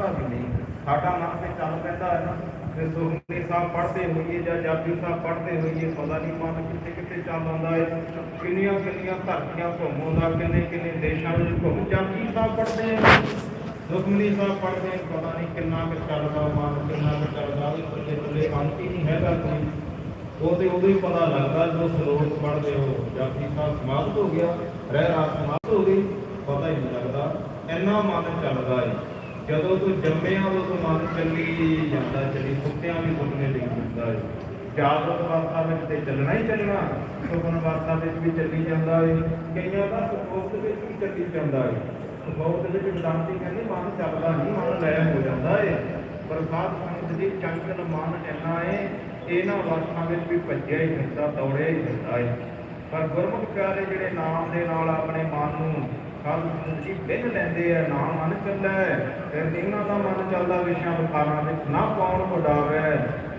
ਪਤਾ ਵੀ ਨਹੀਂ ਸਾਡਾ ਮਨ ਤੇ ਚੱਲ ਪੈਂਦਾ ਹੈ ਨਾ। ਤੇ ਸੁਖਮਨੀ ਸਾਹਿਬ ਪੜ੍ਹਦੇ ਹੋਈਏ ਜਾਂ ਜਾਪੀ ਸਾਹਿਬ ਪੜ੍ਹਦੇ ਹੋਈਏ, ਪਤਾ ਨਹੀਂ ਮਨ ਕਿੱਥੇ ਕਿੱਥੇ ਚੱਲ ਆਉਂਦਾ ਹੈ। ਕਿੰਨੀਆਂ ਕਿੰਨੀਆਂ ਧਰਤੀਆਂ ਘੁੰਮਾਉਂਦਾ ਕਿੰਨੇ ਕਿੰਨੇ ਦੇਸ਼ਾਂ ਵਿੱਚ ਘੁੰਮ ਜਾਪੀ ਸਾਹਿਬ ਪੜ੍ਹਦੇ ਆ ਸੁਖਮਨੀ ਸਾਹਿਬ ਪੜ੍ਹਦੇ ਪਤਾ ਨਹੀਂ ਕਿੰਨਾ ਕੁ ਚੱਲਦਾ, ਮਨ ਕਿੰਨਾ ਕੁ ਚੱਲਦਾ। ਵੀ ਥੱਲੇ ਥੱਲੇ ਅੰਤ ਹੀ ਨਹੀਂ ਹੈਗਾ ਕੋਈ। ਉਹ ਤੇ ਉਦੋਂ ਹੀ ਪਤਾ ਲੱਗਦਾ ਜਦੋਂ ਸਰੋਤ ਪੜ੍ਹਦੇ ਹੋ। ਜਾਪੀ ਸਾਹਿਬ ਸਮਾਪਤ ਹੋ ਗਿਆ। ਰਹਿ ਰਾਤ ਸਮਾਪਤ ਹੋ ਗਈ। ਪਤਾ ਹੀ ਨਹੀਂ ਲੱਗਦਾ। ਇੰਨਾ ਮਨ ਚੱਲਦਾ ਹੈ। ਜਦੋਂ ਤੂੰ ਜੰਮਿਆ ਉਦੋਂ ਤੋਂ ਮਨ ਚੱਲੀ ਜਾਂਦਾ, ਚੱਲੀ ਸੁੱਤਿਆਂ ਵੀ ਸੁਪਨੇ ਲਈ ਜਾਂਦਾ ਹੈ ਜਾਗਰਤ ਅਵਸਥਾ ਵਿੱਚ ਤੇ ਚੱਲਣਾ ਹੀ ਚੱਲਣਾ, ਸੁਪਨ ਅਵਸਥਾ ਵਿੱਚ ਵੀ ਚੱਲੀ ਜਾਂਦਾ ਹੈ ਕਈਆਂ ਦਾ ਸੁਪੋਤ ਵਿੱਚ ਵੀ ਚੱਲੀ ਜਾਂਦਾ ਹੈ ਸੁਪੋਤ ਵਿੱਚ ਵਿਦਾਂਤੀ ਕਹਿੰਦੇ ਮਨ ਚੱਲਦਾ ਨਹੀਂ, ਮਨ ਲੈ ਹੋ ਜਾਂਦਾ ਹੈ ਪਰ ਸਾਧ ਸੰਗਤ ਦੀ ਚੰਚਲ ਮਨ ਇੰਨਾ ਹੈ ਇਹਨਾਂ ਅਵਸਥਾ ਵਿੱਚ ਵੀ ਭੱਜਿਆ ਹੀ ਫਿਰਦਾ, ਦੌੜਿਆ ਹੀ ਫਿਰਦਾ ਹੈ ਪਰ ਗੁਰਮੁਖ ਪਿਆਰੇ ਜਿਹੜੇ ਨਾਮ ਦੇ ਨਾਲ ਆਪਣੇ ਮਨ ਨੂੰ ਕੱਲ ਜੀ ਬਿਨ ਲੈਂਦੇ ਆ ਨਾਮ ਮਨ ਚੱਲੈ ਫਿਰ ਇਹਨਾਂ ਦਾ ਮਨ ਚੱਲਦਾ ਵਿਸ਼ਾ ਵਿਕਾਰਾਂ ਵਿੱਚ ਨਾ ਪਾਉਣ ਉਡਾਵੇ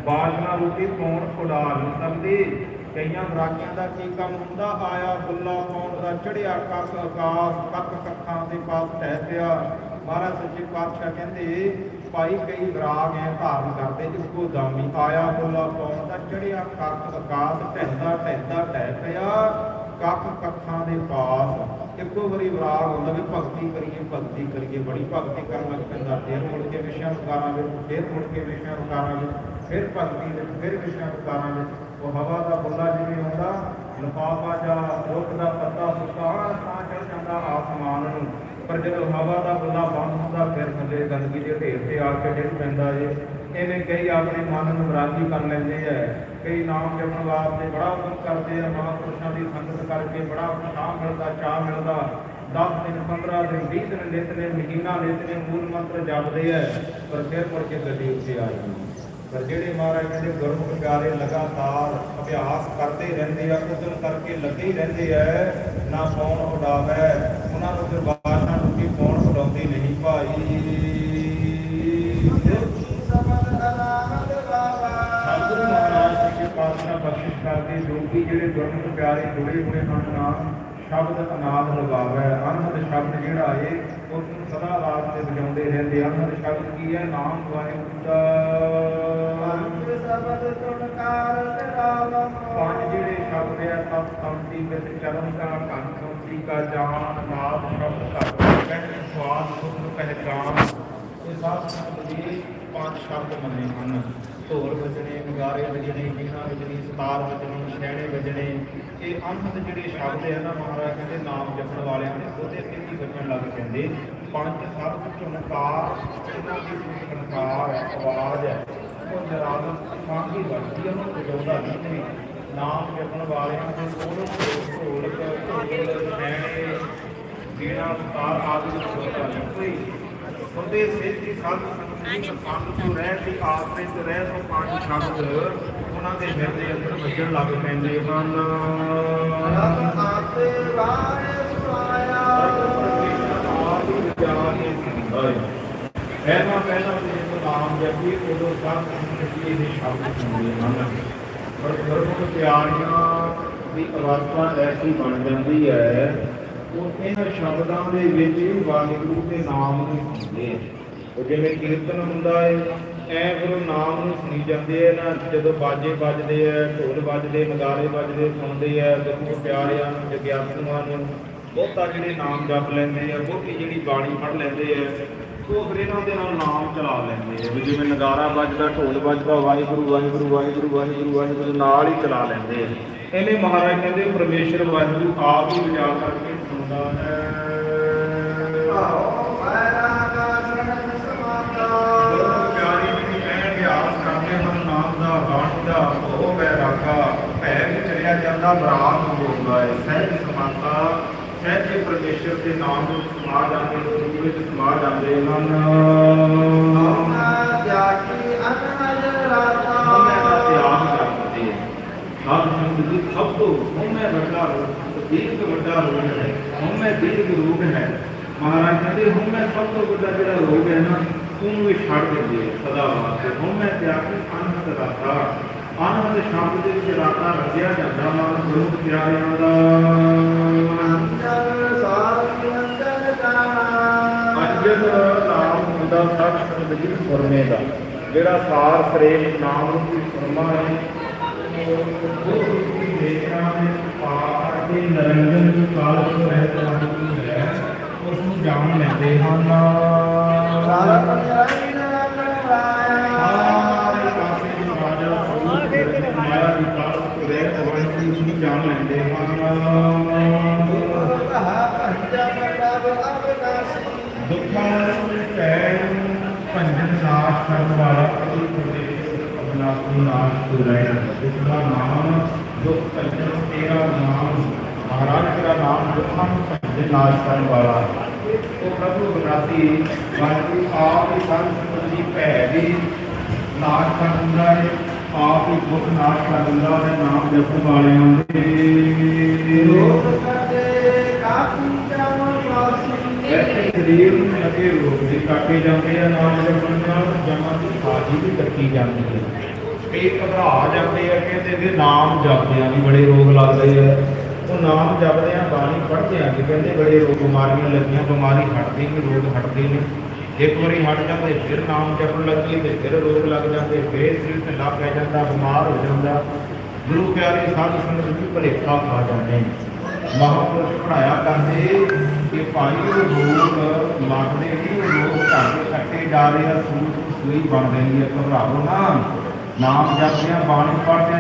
ਬਾਸ਼ਨਾ ਰੂਪੀ ਪਾਉਣ ਉਡਾ ਨਹੀਂ ਸਕਦੀ। ਕਈਆਂ ਰਾਖਿਆਂ ਦਾ ਕੀ ਕੰਮ ਹੁੰਦਾ, ਆਇਆ ਬੁੱਲਾ ਪਾਉਣ ਦਾ ਚੜਿਆ ਕੱਕ ਆਕਾਸ਼ ਕੱਕ ਕੱਖਾਂ ਦੇ ਪਾਸ ਟਹਿ ਪਿਆ। ਮਹਾਰਾਜ ਸੱਚੇ ਪਾਤਸ਼ਾਹ ਕਹਿੰਦੇ, ਭਾਈ ਕਈ ਵਿਰਾਗ ਐ ਧਾਰਨ ਕਰਦੇ, ਇੱਕੋ ਦਾਮੀ ਆਇਆ ਬੁੱਲਾ ਪਾਉਣ ਦਾ ਚੜਿਆ ਕੱਕ ਆਕਾਸ਼, ਢਹਿੰਦਾ ਢਹਿੰਦਾ ਟਹਿ ਪਿਆ, ਕੱਖ ਕੱਖਾਂ ਦੇ ਪਾਸ। ਇੱਕੋ ਵਾਰੀ ਵਿਰਾਗ ਹੁੰਦਾ ਵੀ ਭਗਤੀ ਕਰੀਏ ਭਗਤੀ ਕਰੀਏ, ਬੜੀ ਭਗਤੀ ਕਰਨ ਲੱਗ ਪੈਂਦਾ। ਫਿਰ ਮੁੜ ਕੇ ਵਿਸ਼ਿਆਂ ਵਿਕਾਰਾਂ ਵਿੱਚ, ਫਿਰ ਮੁੜ ਕੇ ਵਿਸ਼ਿਆਂ ਵਿਕਾਰਾਂ ਵਿੱਚ, ਫਿਰ ਭਗਤੀ ਵਿੱਚ, ਫਿਰ ਵਿਸ਼ਿਆਂ ਵਿਕਾਰਾਂ ਵਿੱਚ। ਉਹ ਹਵਾ ਦਾ ਬੁੱਲਾ ਜਿਵੇਂ ਹੁੰਦਾ, ਲਫਾਫਾ ਜਾਂ ਰੁੱਖ ਦਾ ਪੱਤਾ ਸੁੱਕਾ ਤਾਂ ਚੜ ਜਾਂਦਾ ਆਸਮਾਨ ਨੂੰ। ਪਰ ਜਦੋਂ ਹਵਾ ਦਾ ਬੁੱਲਾ ਬੰਦ ਹੁੰਦਾ, ਫਿਰ ਥੱਲੇ ਗੰਦਗੀ ਦੇ ਢੇਰ ਤੇ ਆ ਕੇ ਡਿੱਗ ਪੈਂਦਾ ਏ ਐਵੇਂ ਕਈ ਆਪਣੇ ਮਨ ਨੂੰ ਰਾਜੀ ਕਰ ਲੈਂਦੇ ਐ ਕਈ ਨਾਮ ਜਪਣ ਵਾਸਤੇ ਬੜਾ ਉਦਮ ਕਰਦੇ ਆ, ਮਹਾਂਪੁਰਸ਼ਾਂ ਦੀ ਸੰਗਤ ਕਰਕੇ ਬੜਾ ਉਤਸ਼ਾਹ ਮਿਲਦਾ ਚਾਹ ਮਿਲਦਾ। 10 ਦਿਨ 15 ਦਿਨ 20 ਦਿਨ ਨਿਤਨੇ ਮਹੀਨਾ ਨਿਤਨੇ ਮੂਲ ਮੰਤਰ ਜਪਦੇ ਐ ਪਰ ਫਿਰ ਮੁੜ ਕੇ ਗੱਡੀ ਉੱਤੇ ਆ ਜਾਂਦੀ। ਪਰ ਜਿਹੜੇ ਮਹਾਰਾਜ ਕਹਿੰਦੇ ਗੁਰੂ ਪਿਆਰੇ ਲਗਾਤਾਰ ਅਭਿਆਸ ਕਰਦੇ ਰਹਿੰਦੇ ਆ ਉਦਮ ਕਰਕੇ ਲੱਗੇ ਹੀ ਰਹਿੰਦੇ ਆ, ਨਾ ਪੌਣ ਉਡਾਵੇ, ਉਹਨਾਂ ਨੂੰ ਜੋਗੀ ਜਿਹੜੇ ਗੁਰਮੁਖ ਪਿਆਰੇ ਜੁੜੇ ਹੋਏ ਹਨ ਨਾਮ ਸ਼ਬਦ ਅਨਾਦ ਲਗਾਵੇ। ਅਨਹਦ ਸ਼ਬਦ ਜਿਹੜਾ ਏ ਉਸ ਨੂੰ ਸਦਾ ਵਾਸਤੇ ਵਜਾਉਂਦੇ ਰਹਿੰਦੇ ਅਨਹਦ ਸ਼ਬਦ ਕੀ ਹੈ ਨਾਮ ਵਾਹਿਗੁਰੂ ਦਾ। ਪੰਜ ਜਿਹੜੇ ਸ਼ਬਦ ਹੈ ਸਤ ਸੰਤੀ ਵਿੱਚ ਚਰਨ ਦਾ ਕੰਨ ਸੰਤੀ ਕਾ ਜਾਨ ਨਾਦ ਸ਼ਬਦ ਕਹਿ ਸਵਾਦ ਸੁਖ ਪਹਿਚਾਨ ਇਹ ਸਭ ਸ਼ਬਦ ਦੀ ਪੰਜ ਸ਼ਬਦ ਮੰਨੇ ਹਨ। ਢੋਲ ਵੱਜਣੇ, ਨਗਾਰੇ ਵਜਣੇ ਵੀਣਾ ਵਜਣੀ, ਸਤਾਰ ਵੱਜਣੀ ਛੈਣੇ ਵੱਜਣੇ, ਇਹ ਅਨਹਦ ਜਿਹੜੇ ਸ਼ਬਦ ਹੈ ਨਾ ਮਹਾਰਾਜ ਕਹਿੰਦੇ ਨਾਮ ਜਪਣ ਵਾਲਿਆਂ ਨੇ ਉਹਦੇ ਤੇ ਹੀ ਵਜਣ ਲੱਗ ਪੈਂਦੇ। ਪੰਜ ਸ਼ਬਦ ਚਮਕਾਰ ਇਹਨਾਂ ਦੀ ਚਮਕਾਰ ਹੈ, ਆਵਾਜ਼ ਹੈ, ਉਹ ਜਰਾਲ ਸਾਂਝੀ ਵਰਤੀ ਉਹਨੂੰ ਵਜਾਉਂਦਾ ਨਹੀਂ ਨਾਮ ਜਪਣ ਵਾਲਿਆਂ ਦੇ ਕੋਲ ਢੋਲਕ ਢੋਲ ਛੈਣੇ ਵੀਣਾ ਸਤਾਰ ਆਦਿ ਕੋਈ। ਉਹਦੇ ਸਿਰ ਦੀ ਸਾਧ ਸੰਗਤ ਦੀ ਤੋਂ ਰਹਿ ਦੀ ਆਸਰੇ ਤੋਂ ਰਹਿ ਤੋਂ ਪੰਜ ਸ਼ਬਦ ਉਹਨਾਂ ਦੇ ਹਿਰਦੇ ਅੰਦਰ ਵੱਜਣ ਲੱਗ ਪੈਂਦੇ ਹਨ। ਪਹਿਲਾਂ ਪਹਿਲਾਂ ਜਦੋਂ ਨਾਮ ਜਪੀ ਉਦੋਂ ਸਾਧ ਸੰਗਤ ਦੇ ਸ਼ਬਦ ਹੁੰਦੇ ਹਨ। ਪਰ ਗੁਰਮੁਖ ਪਿਆਰੀਆਂ ਦੀ ਅਵਸਥਾ ਐਸੀ ਬਣ ਜਾਂਦੀ ਹੈ ਉਹ ਇਹਨਾਂ ਸ਼ਬਦਾਂ ਦੇ ਵਿੱਚ ਵਾਹਿਗੁਰੂ ਦੇ ਨਾਮ ਨੂੰ ਸੁਣਦੇ ਆ ਉਹ ਜਿਵੇਂ ਕੀਰਤਨ ਹੁੰਦਾ ਹੈ, ਐ ਫਿਰ ਉਹ ਨਾਮ ਨੂੰ ਸੁਣੀ ਜਾਂਦੇ ਆ ਨਾ, ਜਦੋਂ ਬਾਜੇ ਵੱਜਦੇ ਆ, ਢੋਲ ਵੱਜਦੇ, ਨਗਾਰੇ ਵੱਜਦੇ, ਸੁਣਦੇ ਆ ਗੁਰੂ ਪਿਆਰਿਆਂ ਨੂੰ ਜਗਿਆਸੂਆਂ ਨੂੰ, ਬਹੁਤਾ ਜਿਹੜੇ ਨਾਮ ਜਪ ਲੈਂਦੇ ਆ, ਬਹੁਤੀ ਜਿਹੜੀ ਬਾਣੀ ਪੜ੍ਹ ਲੈਂਦੇ ਆ, ਉਹ ਫਿਰ ਇਹਨਾਂ ਦੇ ਨਾਲ ਨਾਮ ਚਲਾ ਲੈਂਦੇ ਆ, ਵੀ ਜਿਵੇਂ ਨਗਾਰਾ ਵੱਜਦਾ, ਢੋਲ ਵੱਜਦਾ, ਵਾਹਿਗੁਰੂ ਵਾਹਿਗੁਰੂ ਵਾਹਿਗੁਰੂ ਵਾਹਿਗੁਰੂ ਵਾਹਿਗੁਰੂ ਨਾਲ ਹੀ ਚਲਾ ਲੈਂਦੇ ਆ। ਇਹਨੇ ਮਹਾਰਾਜ ਕਹਿੰਦੇ, ਪਰਮੇਸ਼ਰ ਵਾਹਿਗੁਰੂ ਆਪ ਹੀ ਵਜਾ ਕਰਕੇ ਸੁਣਦਾ ਹੈ ਗੁਰੂ ਪਿਆਰੀ ਜੀ ਕਹਿ ਅਭਿਆਸ ਕਰਦੇ ਦਾ ਉਹ ਬੈ ਰਾਖਾ ਭੈ ਵਿੱਚ ਚਲਿਆ ਜਾਂਦਾ ਬਰਾਮ ਬੋਲਦਾ ਹੈ ਸਹਿਜ ਸਮਾਤਾ ਸਹਿਜ ਪਰਮੇਸ਼ਰ ਦੇ ਨਾਮ ਵਿੱਚ ਸਮਾ ਜਾਂਦੇ ਗੁਰੂ ਵਿੱਚ ਸਮਾ ਜਾਂਦੇ ਹਨ। ਸਭ ਤੋਂ ਹਮੇ ਵੱਡਾ ਰੂਪ ਦੀਰਘ ਵੱਡਾ ਰੂਪ ਹੈ। ਹਮੇ ਦੀਰਘ ਰੂਪ ਹੈ। ਮਹਾਰਾਜ ਕਹਿੰਦੇ ਸਭ ਤੋਂ ਵੱਡਾ ਜਿਹੜਾ ਰੋਗ ਹੈ ਨਾ ਉਹਨੂੰ ਵੀ ਛੱਡ ਦਿੰਦੇ ਆ ਸਦਾ ਵਾਸਤੇ। ਹਮੇ ਤਿਆਗੀ ਅਨਹਦ ਰਾਤਾ ਅਨਹਦ ਸ਼ਬਦ ਦੇ ਵਿੱਚ ਰਾਤਾ ਰੰਗਿਆ ਜਾਂਦਾ ਮਨ ਗੁਰੂ ਪਿਆਰਿਆਂ ਦਾ। ਅੰਜਨ ਨਾਮ ਹੁੰਦਾ ਸੱਚ ਸੰਗੀਤ ਸੁਰਮੇ ਦਾ, ਜਿਹੜਾ ਸਾਰ ਸਰੇਮ ਨਾਮ ਰੂਪੀ ਸੁਰਮਾ ਹੈ। ਉਹ ਦੇਖਣਾ ਦੇ ਪਾਰ ਦੇ ਨਰੰਜਨ ਕਾਲ ਤੋਂ ਰਹਿਤ ਵਾਲੀ ਹੈ ਉਸ ਨੂੰ ਜਾਣ ਲੈਂਦੇ ਹਨ। ਜਾਣ ਲੈਂਦੇ ਹਨ ਦੁੱਖਾਂ ਨੂੰ ਭੰਜਨ ਨਾਸ਼ ਕਰਨ ਵਾਲਾ ਅਤੀ ਪ੍ਰਦੇਸ਼ ਅਬਨਾਸੀ ਨਾਸ਼ ਤੋਂ ਰਹਿਣ ਦੁੱਖ ਦਾ ਨਾਮ, ਦੁੱਖ ਭੰਜਨ, ਤੇਰਾ ਨਾਮ ਮਹਾਰਾਜ ਤੇਰਾ ਨਾਮ ਦੁੱਖਾਂ ਨੂੰ ਭੰਜਨ ਨਾਸ਼ ਕਰਨ ਵਾਲਾ। ਉਹ ਪ੍ਰਭੂ ਅਬਨਾਸੀ ਵਾਹਿਗੁਰੂ ਆਪ ਹੀ ਸੰਤ ਸੰਬੰਧੀ ਭੈ ਦੀ ਨਾਸ਼ ਕਰ ਦਿੰਦਾ ਹੈ ਆਪ ਹੀ ਦੁੱਖ ਨਾਸ਼ ਕਰ ਦਿੰਦਾ ਹੈ ਨਾਮ ਜਪਣ ਵਾਲਿਆਂ ਦੇ। ਵੈਸੇ। ਸਰੀਰ ਨੂੰ ਲੱਗੇ ਰੋਗ ਦੇ ਕਾਟੇ ਜਾਂਦੇ ਆ ਨਾਮ ਜਪਣ ਨਾਲ ਜਮਾਂ ਦੀ ਹਾਜੀ ਵੀ ਕੱਟੀ ਜਾਂਦੀ ਹੈ ਕਈ ਘਬਰਾ ਜਾਂਦੇ ਆ ਕਹਿੰਦੇ ਇਹਦੇ ਨਾਮ ਜਪਦੇ ਆ ਵੀ ਬੜੇ ਰੋਗ ਲੱਗਦੇ ਆ। ਨਾਮ ਜਪਦੇ ਆ ਬਾਣੀ ਪੜ੍ਹਦੇ ਆ ਕਿ ਕਹਿੰਦੇ ਬੜੇ ਰੋਗ ਬਿਮਾਰੀਆਂ ਲੱਗੀਆਂ, ਬਿਮਾਰੀ ਹਟਦੀ ਨਹੀਂ ਰੋਗ ਹਟਦੇ ਨਹੀਂ ਇੱਕ ਵਾਰੀ ਹਟ ਜਾਂਦੇ, ਫਿਰ ਨਾਮ ਜਪਣ ਲੱਗੀ ਤੇ ਫਿਰ ਰੋਗ ਲੱਗ ਜਾਂਦੇ, ਫਿਰ ਸਰੀਰ ਤੇ ਲੱਗ ਪੈ ਜਾਂਦਾ, ਬਿਮਾਰ ਹੋ ਜਾਂਦਾ। ਗੁਰੂ ਪਿਆਰੇ ਸਾਧ ਸੰਗਤ ਵੀ ਭਲੇਖਾ ਖਾ ਜਾਂਦੇ ਨੇ। ਮਹਾਂਪੁਰਸ਼ ਪੜਾਇਆ ਕਰਦੇ ਕਿ ਭਾਈ ਉਹ ਲੋਕ ਲੱਗਦੇ ਨਹੀਂ ਉਹ ਘਰ ਕੱਟੇ ਜਾ ਰਹੇ ਆ ਸੂਤ ਸੂਈ ਬਣ ਰਹੀ ਹੈ ਘਬਰਾਓ ਨਾ। ਨਾਮ ਜਪਦੇ ਆ ਬਾਣੀ ਪੜ੍ਹਦੇ